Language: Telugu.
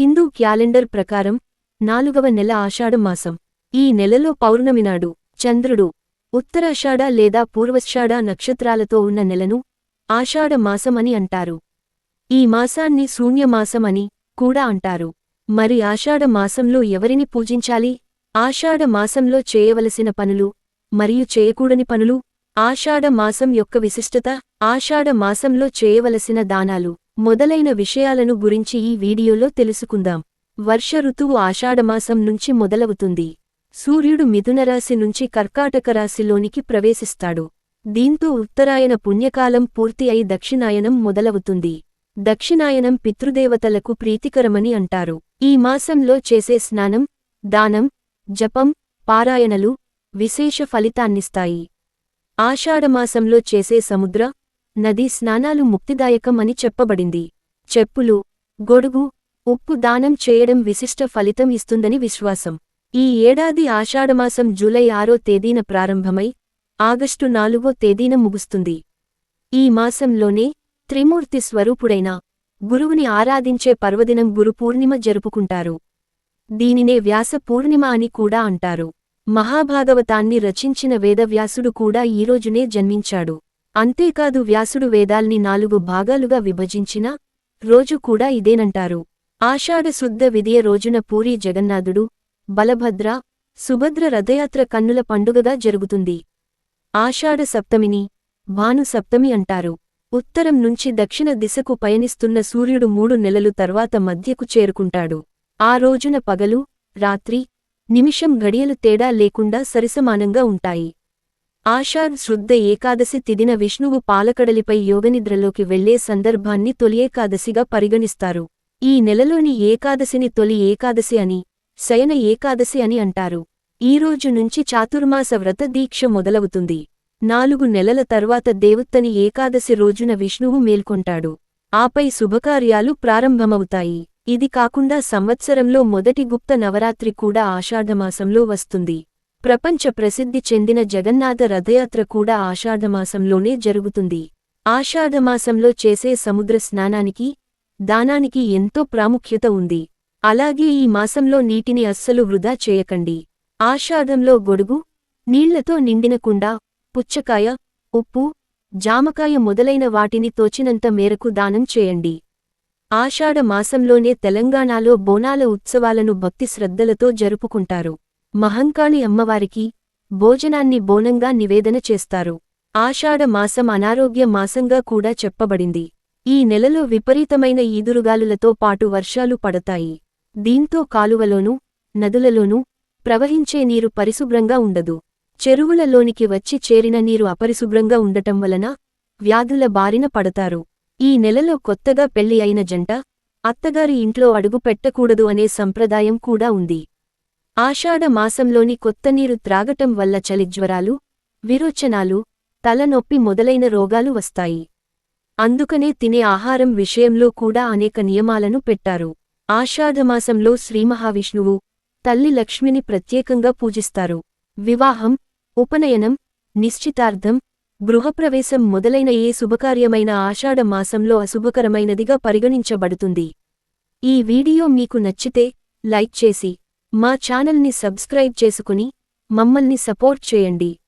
హిందూ క్యాలెండర్ ప్రకారం నాలుగవ నెల ఆషాఢమాసం ఈ నెలలో పౌర్ణమినాడు చంద్రుడు ఉత్తరాషాఢ లేదా పూర్వషాఢ నక్షత్రాలతో ఉన్న నెలను ఆషాఢ అని అంటారు. ఈ మాసాన్ని శూన్యమాసం అని కూడా అంటారు. మరి ఆషాఢ మాసంలో ఎవరిని పూజించాలి? ఆషాఢ మాసంలో చేయవలసిన పనులు మరియు చేయకూడని పనులు? ఆషాఢ మాసం యొక్క విశిష్టత? ఆషాఢ మాసంలో చేయవలసిన దానాలు? మొదలైన విషయాలను గురించి ఈ వీడియోలో తెలుసుకుందాం. వర్ష ఋతువు ఆషాఢమాసం నుంచి మొదలవుతుంది. సూర్యుడు మిథునరాశి నుంచి కర్కాటక రాశిలోనికి ప్రవేశిస్తాడు. దీంతో ఉత్తరాయణ పుణ్యకాలం పూర్తి అయి దక్షిణాయనం మొదలవుతుంది. దక్షిణాయనం పితృదేవతలకు ప్రీతికరమని అంటారు. ఈ మాసంలో చేసే స్నానం దానం జపం పారాయణలు విశేష ఫలితాన్నిస్తాయి. ఆషాఢమాసంలో చేసే సముద్ర నదీ స్నానాలు ముక్తిదాయకం అని చెప్పబడింది. చెప్పులు గొడుగు ఉప్పు దానం చేయడం విశిష్ట ఫలితం ఇస్తుందని విశ్వాసం. ఈ ఏడాది ఆషాఢమాసం జూలై ఆరో తేదీన ప్రారంభమై ఆగస్టు నాలుగో తేదీన ముగుస్తుంది. ఈ మాసంలోనే త్రిమూర్తి స్వరూపుడైన గురువుని ఆరాధించే పర్వదినం గురు పూర్ణిమ జరుపుకుంటారు. దీనినే వ్యాస పూర్ణిమ అని కూడా అంటారు. మహాభాగవతాన్ని రచించిన వేదవ్యాసుడు కూడా ఈరోజునే జన్మించాడు. అంతేకాదు వ్యాసుడు వేదాల్ని నాలుగు భాగాలుగా విభజించిన రోజు కూడా ఇదేనంటారు. ఆషాఢశుద్ధ విధియ రోజున పూరి జగన్నాథుడు బలభద్ర సుభద్ర రథయాత్ర కన్నుల పండుగగా జరుగుతుంది. ఆషాఢ సప్తమిని భాను సప్తమి అంటారు. ఉత్తరం నుంచి దక్షిణ దిశకు పయనిస్తున్న సూర్యుడు మూడు నెలలు తర్వాత మధ్యకు చేరుకుంటాడు. ఆ రోజున పగలు రాత్రి నిమిషం గడియలు తేడా లేకుండా సరిసమానంగా ఉంటాయి. ఆషాఢ్ శుద్ధ ఏకాదశి తిదిన విష్ణువు పాలకడలిపై యోగనిద్రలోకి వెళ్ళే సందర్భాన్ని తొలి ఏకాదశిగా పరిగణిస్తారు. ఈ నెలలోని ఏకాదశిని తొలి ఏకాదశి అని శయన ఏకాదశి అని అంటారు. ఈ రోజు నుంచి చాతుర్మాస వ్రత దీక్ష మొదలవుతుంది. నాలుగు నెలల తర్వాత దేవుత్తని ఏకాదశి రోజున విష్ణువు మేల్కొంటాడు. ఆపై శుభకార్యాలు ప్రారంభమవుతాయి. ఇది కాకుండా సంవత్సరంలో మొదటి గుప్త నవరాత్రి కూడా ఆషాఢమాసంలో వస్తుంది. ప్రపంచ ప్రసిద్ధి చెందిన జగన్నాథ రథయాత్ర కూడా ఆషాఢమాసంలోనే జరుగుతుంది. ఆషాఢమాసంలో చేసే సముద్ర స్నానానికి దానానికి ఎంతో ప్రాముఖ్యత ఉంది. అలాగే ఈ మాసంలో నీటిని అస్సలు వృధా చేయకండి. ఆషాఢంలో గొడుగు నీళ్ళతో నిండిన కుండ పుచ్చకాయ ఉప్పు జామకాయ మొదలైన వాటిని తోచినంత మేరకు దానం చేయండి. ఆషాఢ మాసంలోనే తెలంగాణలో బోనాల ఉత్సవాలను భక్తి శ్రద్ధలతో జరుపుకుంటారు. మహంకాళి అమ్మవారికి భోజనాన్ని బోనంగా నివేదన చేస్తారు. ఆషాఢ మాసం అనారోగ్య మాసంగా కూడా చెప్పబడింది. ఈ నెలలో విపరీతమైన ఈదురుగాలులతో పాటు వర్షాలు పడతాయి. దీంతో కాలువలోనూ నదులలోనూ ప్రవహించే నీరు పరిశుభ్రంగా ఉండదు. చెరువులలోనికి వచ్చి చేరిన నీరు అపరిశుభ్రంగా ఉండటం వలన వ్యాధుల బారిన పడతారు. ఈ నెలలో కొత్తగా పెళ్ళి అయిన జంట అత్తగారి ఇంట్లో అడుగు పెట్టకూడదు అనే సంప్రదాయం కూడా ఉంది. ఆషాఢ మాసంలోని కొత్తనీరు త్రాగటం వల్ల చలిజ్వరాలు విరోచనాలు తలనొప్పి మొదలైన రోగాలు వస్తాయి. అందుకనే తినే ఆహారం విషయంలో కూడా అనేక నియమాలను పెట్టారు. ఆషాఢమాసంలో శ్రీమహావిష్ణువు తల్లి లక్ష్మిని ప్రత్యేకంగా పూజిస్తారు. వివాహం ఉపనయనం నిశ్చితార్థం గృహప్రవేశం మొదలైన ఏ శుభకార్యమైన ఆషాఢ మాసంలో అశుభకరమైనదిగా పరిగణించబడుతుంది. ఈ వీడియో మీకు నచ్చితే లైక్ చేసి మా ఛానల్ని సబ్స్క్రైబ్ చేసుకుని మమ్మల్ని సపోర్ట్ చేయండి.